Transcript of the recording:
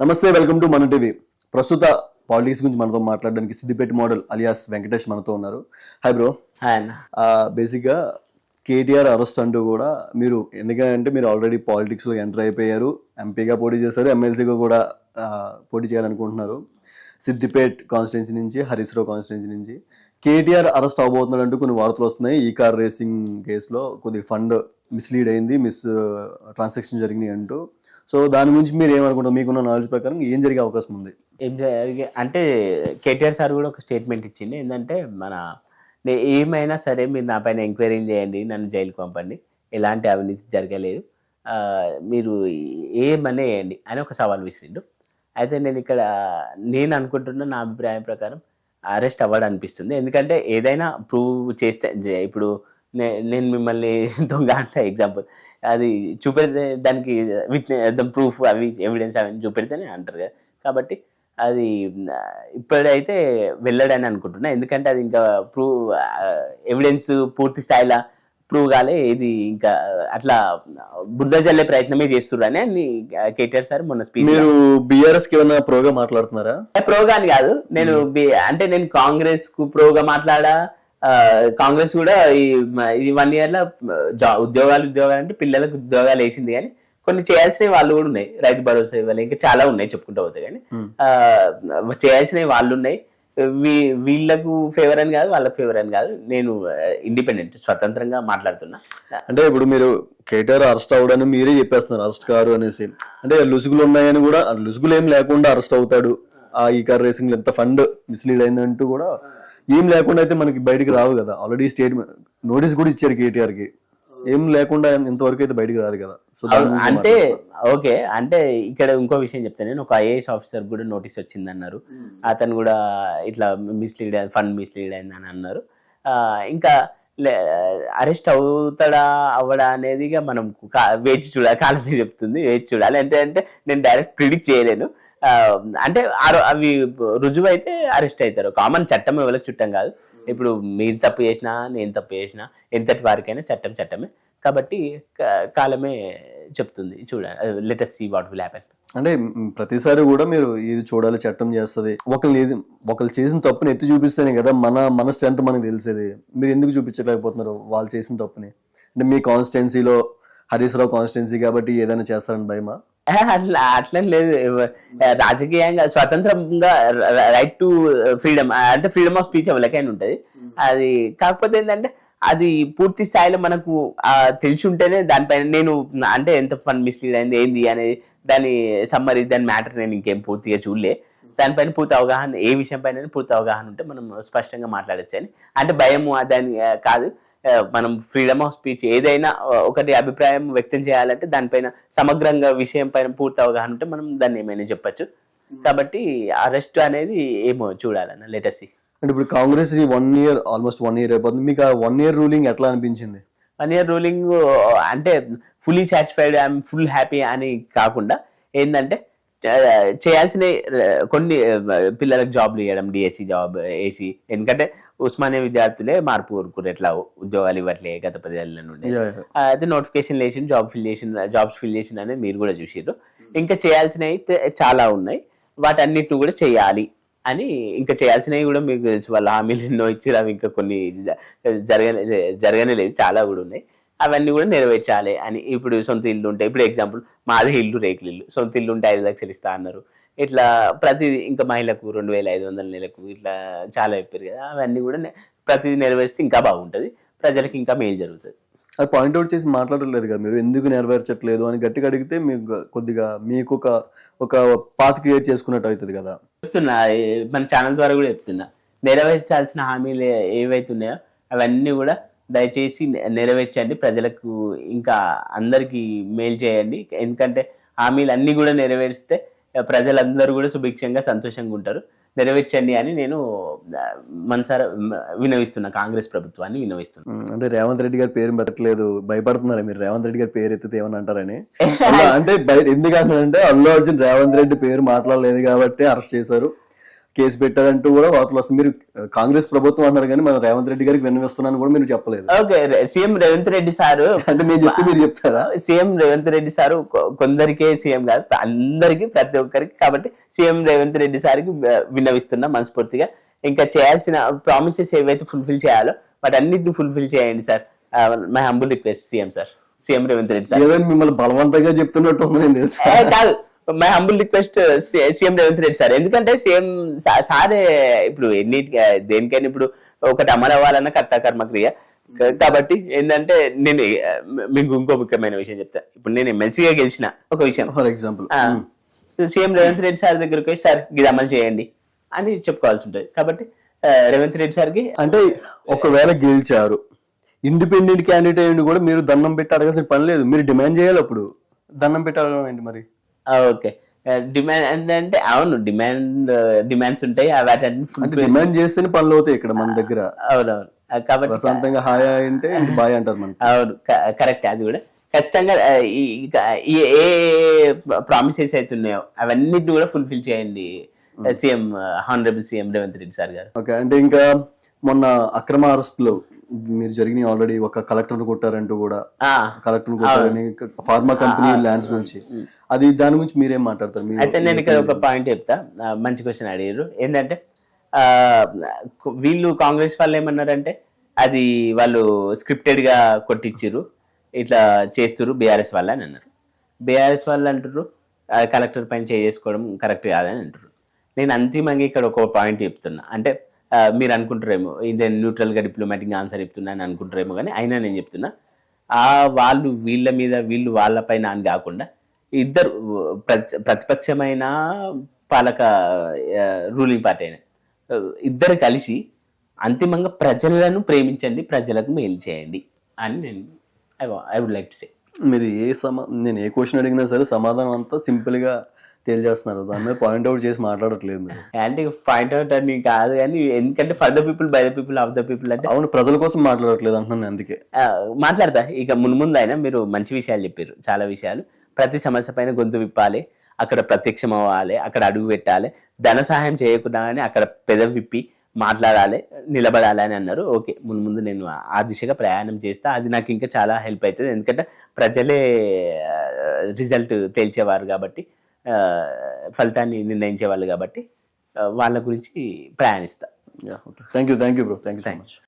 నమస్తే welcome to మన TV. ప్రస్తుత పాలిటిక్స్ గురించి మనతో మాట్లాడడానికి సిద్దిపేట మోడల్ అలియాస్ వెంకటేష్ మనతో ఉన్నారు. హాయ్ బ్రో ఆయన బేసిక్గా కేటీఆర్ అరెస్ట్ అంటూ కూడా మీరు ఎందుకంటే మీరు ఆల్రెడీ పాలిటిక్స్లో ఎంటర్ అయిపోయారు ఎంపీగా పోటీ చేశారు ఎమ్మెల్సీగా కూడా పోటీ చేయాలనుకుంటున్నారు. సిద్దిపేట్ కాన్స్టిట్యున్సీ నుంచి హరీష్ రావు కాన్స్టిట్యున్సీ నుంచి కేటీఆర్ అరెస్ట్ అవబోతున్నాడు అంటూ కొన్ని వార్తలు వస్తున్నాయి. ఈ కార్ రేసింగ్ కేసులో కొద్ది ఫండ్ మిస్లీడ్ అయింది మిస్ ట్రాన్సాక్షన్ జరిగినాయి అంటూ. సో దాని గురించి మీరు ఏమనుకుంటారు? మీకున్న నాలెడ్జ్ ప్రకారం ఏం జరిగే అవకాశం ఉంది? ఏం అంటే కేటీఆర్ సార్ కూడా ఒక స్టేట్మెంట్ ఇచ్చింది ఏంటంటే మన ఏమైనా సరే మీరు నా పైన ఎంక్వైరీ చేయండి నన్ను జైలుకి పంపండి. ఎలాంటి అవినీతి జరగలేదు. మీరు ఏమనే వేయండి అని ఒక సవాల్ విసిరిండు. అయితే నేను ఇక్కడ నేను అనుకుంటున్న నా అభిప్రాయం ప్రకారం అరెస్ట్ అవ్వడం అనిపిస్తుంది ఎందుకంటే ఏదైనా ప్రూవ్ చేస్తే ఇప్పుడు నేను మిమ్మల్ని దొంగ అంటే ఎగ్జాంపుల్ అది చూపెడితే దానికి విట్నెస్ ప్రూఫ్ అవి ఎవిడెన్స్ అవి చూపెడితేనే అంటారు కదా. కాబట్టి అది ఇప్పుడైతే వెళ్ళడని అనుకుంటున్నా. ఎందుకంటే అది ఇంకా ప్రూవ్ ఎవిడెన్స్ పూర్తి స్థాయిలో ప్రూవ్ కాలే ఇది ఇంకా అట్లా బుద్ధ జల్లే ప్రయత్నమే చేస్తున్నారని అని కేటీఆర్ సార్ మొన్న స్పీచ్ మీరు బీఆర్ఎస్కి ఏమైనా ప్రోగా మాట్లాడుతున్నారా? ప్రోగా అని కాదు. నేను అంటే నేను కాంగ్రెస్కు ప్రోగా మాట్లాడా? కాంగ్రెస్ కూడా ఈ ఈ వన్ ఇయర్లో జా- ఉద్యోగాలు ఉద్యోగాలు అంటే పిల్లలకు ఉద్యోగాలు వేసింది కానీ కొన్ని చేయాల్సినవి వాళ్ళు కూడా ఉన్నాయి. రైతు భరోసా ఇవ్వాలి ఇంకా చాలా ఉన్నాయి చెప్పుకుంటూ పోతే కానీ. ఆ, చేయాల్సినవి వాళ్ళు ఉన్నాయి. వీ- వీళ్ళకు ఫేవర్ అని కాదు వాళ్ళకి ఫేవర్ అని కాదు. నేను ఇండిపెండెంట్ స్వతంత్రంగా మాట్లాడుతున్నా. అంటే ఇప్పుడు మీరు కేటీఆర్ అరెస్ట్ అవ్వడని మీరే చెప్పేస్తున్నారు అరెస్ట్ కారు అనేసి. అంటే లుసుగులు ఉన్నాయని కూడా లుసుగులు ఏం లేకుండా అరెస్ట్ అవుతాడు. ఆ ఈ కార్ రేసింగ్ ఎంత ఫండ్ మిస్లీడ్ అయిందంటూ కూడా ఏం లేకుండా అయితే మనకి బయటికి రావు కదా. ఆల్రెడీ స్టేట్మెంట్ నోటీస్ కూడా ఇచ్చారు కేటీఆర్కి. ఏం లేకుండా ఇంతవరకు అయితే బయటికి రాదు కదా. సో అంటే. ఓకే. అంటే ఇక్కడ ఇంకో విషయం చెప్తాను నేను. ఒక ఐఏఎస్ ఆఫీసర్ కూడా నోటీస్ వచ్చింది అన్నారు అతను కూడా ఇట్లా మిస్లీడ్ ఫండ్ మిస్లీడ్ అయింది అని అన్నారు. ఇంకా అరెస్ట్ అవుతాడా అవ్వడా అనేది మనం వేచి చూడాలి. కాలం మీద చెప్తుంది. వేచి చూడాలి. అంటే అంటే నేను డైరెక్ట్ ప్రిడిక్ట్ చేయలేను. అంటే అవి రుజువు అయితే అరెస్ట్ అవుతారు. కామన్ చట్టం ఎవరికి చుట్టం కాదు. ఇప్పుడు మీరు తప్పు చేసినా నేను తప్పు చేసినా ఎంతటి వారికైనా చట్టం చట్టమే. కాబట్టి కాలమే చెప్తుంది. చూడండి latest see what will happen అంటే ప్రతిసారి కూడా మీరు ఇది చూడాలి చట్టం చేస్తుంది. ఒకళ్ళు ఏది ఒకళ్ళు చేసిన తప్పుని ఎత్తి చూపిస్తేనే కదా మన మన స్ట్రెంత్ మనకు తెలిసేది. మీరు ఎందుకు చూపించలేకపోతున్నారు వాళ్ళు చేసిన తప్పుని? అంటే మీ కాన్స్టిట్యున్సీలో హరీష్ రావు కాన్స్టిట్యున్సీ కాబట్టి ఏదైనా చేస్తారని భయమా? అట్లా అట్లా లేదు. రాజకీయంగా స్వతంత్రంగా రైట్ టు ఫ్రీడమ్ అంటే ఫ్రీడమ్ ఆఫ్ స్పీచ్ ఎవరికైనా ఉంటుంది. అది కాకపోతే ఏంటంటే అది పూర్తి స్థాయిలో మనకు తెలిసి ఉంటేనే దానిపైన నేను అంటే ఎంత ఫన్ మిస్లీడ్ అయింది ఏంది అనేది దాని సమ్మరీ దాని మ్యాటర్ నేను ఇంకేం పూర్తిగా చూడలే. దానిపైన పూర్తి అవగాహన ఏ విషయం పైన పూర్తి అవగాహన ఉంటే మనం స్పష్టంగా మాట్లాడచ్చు అని. అంటే భయము దాని కాదు. మనం ఫ్రీడమ్ ఆఫ్ స్పీచ్ ఏదైనా ఒకటి అభిప్రాయం వ్యక్తం చేయాలంటే దానిపైన సమగ్రంగా విషయం పైన పూర్తి అవగాహన ఉంటే మనం దాన్ని ఏమైనా చెప్పొచ్చు. కాబట్టి అరెస్ట్ అనేది ఏమో చూడాలన్న లెటెస్ట్ అంటే ఇప్పుడు Congress one year almost one year అయిపోతుంది. మీకు ఆ వన్ ఇయర్ రూలింగ్ ఎట్లా అనిపించింది? వన్ ఇయర్ రూలింగ్ అంటే fully satisfied I'm full happy అని కాకుండా ఏంటంటే చేయాల్సిన కొన్ని పిల్లలకు జాబ్లు ఇవ్వడం డిఎస్సి జాబ్ వేసి ఎందుకంటే ఉస్మానియా విద్యార్థులే మార్పు కోరుకురు ఎట్లా ఉద్యోగాలు ఇవ్వట్లే గత పదేళ్ళ నుండి. అయితే నోటిఫికేషన్ లేచిన జాబ్ ఫిల్ చేసిన జాబ్స్ ఫిల్ చేసిన అనేది మీరు కూడా చూసిర్రు. ఇంకా చేయాల్సినవి అయితే చాలా ఉన్నాయి. వాటన్నిటిని కూడా చేయాలి అని ఇంకా చేయాల్సినవి కూడా మీకు తెలుసు. వాళ్ళ హామీలు ఎన్నో ఇచ్చారు అవి ఇంకా కొన్ని జ- జరగనే జరగనే లేదు. చాలా కూడా ఉన్నాయి. అవన్నీ కూడా నెరవేర్చాలి అని ఇప్పుడు సొంత ఇల్లు ఉంటాయి ఇప్పుడు ఎగ్జాంపుల్ మాది ఇల్లు రేకులు ఇల్లు. సొంత ఇల్లు ఉంటే ఐదు లక్షలు ఇస్తా అన్నారు. ఇట్లా ప్రతి ఇంకా మహిళకు రెండు వేల ఐదు వందల నెలకు ఇట్లా చాలా చెప్పారు కదా అవన్నీ కూడా ప్రతిదీ నెరవేర్స్తే ఇంకా బాగుంటుంది. ప్రజలకు ఇంకా మేలు జరుగుతుంది. అది పాయింట్అవుట్ చేసి మాట్లాడలేదు కదా మీరు. ఎందుకు నెరవేర్చట్లేదు అని గట్టిగా అడిగితే మీకు కొద్దిగా మీకు ఒక ఒక పాత్ క్రియేట్ చేసుకున్నట్టు అవుతుంది కదా. చెప్తున్నా మన ఛానల్ ద్వారా కూడా చెప్తున్నా. నెరవేర్చాల్సిన హామీలు ఏవైతే ఉన్నాయో అవన్నీ కూడా దయచేసి నెరవేర్చండి. ప్రజలకు ఇంకా అందరికీ మేలు చేయండి. ఎందుకంటే హామీలు అన్నీ కూడా నెరవేరిస్తే ప్రజలందరూ కూడా సుభిక్షంగా సంతోషంగా ఉంటారు. నెరవేర్చండి అని నేను మనసారా వినవిస్తున్నా. కాంగ్రెస్ ప్రభుత్వాన్ని వినవిస్తున్నా. అంటే రేవంత్ రెడ్డి గారి పేరు పెట్టలేదు భయపడుతున్నారా మీరు? రేవంత్ రెడ్డి గారి పేరు ఎత్తితే ఏమని అంటారని? అంటే ఎందుకంటే అల్లు అర్జున్ రేవంత్ రెడ్డి పేరు మాట్లాడలేదు కాబట్టి అరెస్ట్ చేశారు. కేసు పెట్టారంటూ కూడా వార్తలు వస్తుంది మీరు కాంగ్రెస్ ప్రభుత్వం అన్నారు కానీ మన రేవంత్ రెడ్డి గారికి విన్నవిస్తున్నాను కూడా మీరు చెప్పలేదు. Okay CM Revanth Reddy sir అంటే నేను చెప్తే మీరు చెప్తారా? సీఎం రేవంత్ రెడ్డి సారు కొందరికే సీఎం కాదు అందరికి ప్రతి ఒక్కరికి కాబట్టి సీఎం రేవంత్ రెడ్డి సార్కి విన్నవిస్తున్నా మనస్ఫూర్తిగా. ఇంకా చేయాల్సిన ప్రామిసెస్ ఏవైతే ఫుల్ఫిల్ చేయాలో వాటన్నిటిని ఫుల్ఫిల్ చేయండి sir. My humble request CM sir CM Revanth Reddy sir. మిమ్మల్ని బలవంతంగా చెప్తున్నట్టు కాదు. My humble request CM Revanth Reddy sir. ఎందుకంటే సీఎం సారే ఇప్పుడు ఎన్నిటికి దేనికైనా ఇప్పుడు ఒకటి అమలు అవ్వాలన్న కర్త కర్మ క్రియ. కాబట్టి ఏంటంటే నేను మీకు ఇంకో ముఖ్యమైన విషయం చెప్తా. ఇప్పుడు నేను ఎమ్మెల్సీగా గెలిచిన ఒక విషయం. For example. CM Revanth Reddy sir దగ్గరికి పోయి సార్ ఇది అమలు చేయండి అని చెప్పుకోవాల్సి ఉంటుంది. కాబట్టి రేవంత్ రెడ్డి సార్కి అంటే ఒకవేళ గెలిచారు ఇండిపెండెంట్ క్యాండిడేట్ కూడా మీరు దండం పెట్టి అడగాల్సిన పని లేదు. మీరు డిమాండ్ చేయాలి అప్పుడు. దండం పెట్టి అడగడం ఏంటి మరి? ఓకే. డిమాండ్ అంటే అవును డిమాండ్ డిమాండ్స్ ఉంటాయి వాటి డిమాండ్ చేస్తేనే పనులు అవుతాయి ఇక్కడ మన దగ్గర. అవునవును. కాబట్టి ప్రశాంతంగా హాయ్ అంటే బాయ్ అంటారు మనకి. అవును కరెక్ట్ అది కూడా. ఖచ్చితంగా ఏ ప్రామిసెస్ అయితే ఉన్నాయో అవన్నిటిని కూడా ఫుల్ఫిల్ చేయండి. CM honourable CM Revanth Reddy sir గారు. ఓకే అంటే ఇంకా మొన్న అక్రమ అరెస్టులు మీరు జరిగినాయి ఆల్రెడీ ఒక కలెక్టర్ కొట్టారంటూ కూడా. కలెక్టర్ కొట్టారని ఫార్మా కంపెనీ ల్యాండ్స్ నుంచి. అది దాని గురించి మీరేం మాట్లాడతారు? అయితే నేను ఇక్కడ ఒక పాయింట్ చెప్తా. మంచి క్వశ్చన్ అడిగారు. ఏంటంటే వీళ్ళు కాంగ్రెస్ వాళ్ళు ఏమన్నారంటే అది వాళ్ళు స్క్రిప్టెడ్గా కొట్టించిర్రు. ఇట్లా చేస్తురు బీఆర్ఎస్ వాళ్ళు అని అన్నారు. బీఆర్ఎస్ వాళ్ళు అంటారు కలెక్టర్ పైన చేసుకోవడం కరెక్ట్ కాదని అంటారు నేను అంతిమంగా ఇక్కడ ఒక పాయింట్ చెప్తున్నా. అంటే మీరు అనుకుంటారేమో ఇది న్యూట్రల్గా డిప్లొమాటిక్గా ఆన్సర్ చెప్తున్నా అని అనుకుంటారేమో కానీ అయినా నేను చెప్తున్నా ఆ వాళ్ళు వీళ్ళ మీద వీళ్ళు వాళ్ళ పైన అని కాకుండా ఇద్దరు ప్రతిపక్షమైన పాలక రూలింగ్ పార్టీ అయినా ఇద్దరు కలిసి అంతిమంగా ప్రజలను ప్రేమించండి ప్రజలకు మేలు చేయండి అని నేను I would like to say మీరు ఏ సమా నేను ఏ క్వశ్చన్ అడిగినా సరే సమాధానం అంతా సింపుల్గా తెలియజేస్తున్నారు. దాని మీద పాయింట్ అవుట్ చేసి మాట్లాడట్లేదు మీరు. అంటే పాయింట్ అవుట్ అని కాదు కానీ ఎందుకంటే for the people by the people of the people అంటే అవును ప్రజల కోసం మాట్లాడట్లేదు అంటున్నాను అందుకే. మాట్లాడతా. ఇక మున్ముందు అయినా మీరు మంచి విషయాలు చెప్పారు చాలా విషయాలు. ప్రతి సమస్య పైన గొంతు విప్పాలి అక్కడ ప్రత్యక్షం అవ్వాలి అక్కడ అడుగు పెట్టాలి. ధన సహాయం చేయకుండా కానీ అక్కడ పెదవి విప్పి మాట్లాడాలి నిలబడాలి అని అన్నారు. ఓకే ముందు ముందు నేను ఆ దిశగా ప్రయాణం చేస్తా. అది నాకు ఇంకా చాలా హెల్ప్ అవుతుంది ఎందుకంటే ప్రజలే రిజల్ట్ తేల్చేవారు కాబట్టి ఫలితాన్ని నిర్ణయించేవాళ్ళు కాబట్టి వాళ్ళ గురించి ప్రయాణిస్తా. Thank you thank you bro thank you